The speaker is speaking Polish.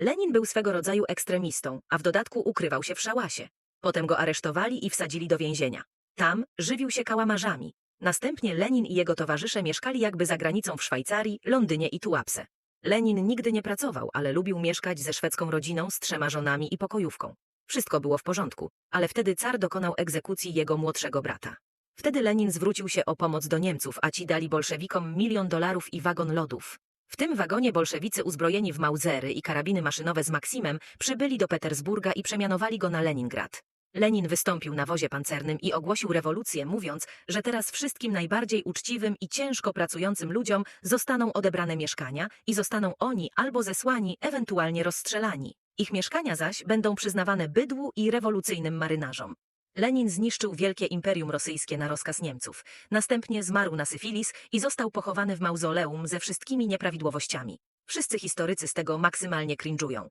Lenin był swego rodzaju ekstremistą, a w dodatku ukrywał się w szałasie. Potem go aresztowali i wsadzili do więzienia. Tam żywił się kałamarzami. Następnie Lenin i jego towarzysze mieszkali jakby za granicą w Szwajcarii, Londynie i Tułapse. Lenin nigdy nie pracował, ale lubił mieszkać ze szwedzką rodziną z trzema żonami i pokojówką. Wszystko było w porządku, ale wtedy car dokonał egzekucji jego młodszego brata. Wtedy Lenin zwrócił się o pomoc do Niemców, a ci dali bolszewikom milion dolarów i wagon lodów. W tym wagonie bolszewicy uzbrojeni w mauzery i karabiny maszynowe z Maksimem przybyli do Petersburga i przemianowali go na Leningrad. Lenin wystąpił na wozie pancernym i ogłosił rewolucję, mówiąc, że teraz wszystkim najbardziej uczciwym i ciężko pracującym ludziom zostaną odebrane mieszkania i zostaną oni albo zesłani, ewentualnie rozstrzelani. Ich mieszkania zaś będą przyznawane bydłu i rewolucyjnym marynarzom. Lenin zniszczył wielkie imperium rosyjskie na rozkaz Niemców. Następnie zmarł na syfilis i został pochowany w mauzoleum ze wszystkimi nieprawidłowościami. Wszyscy historycy z tego maksymalnie cringe'ują.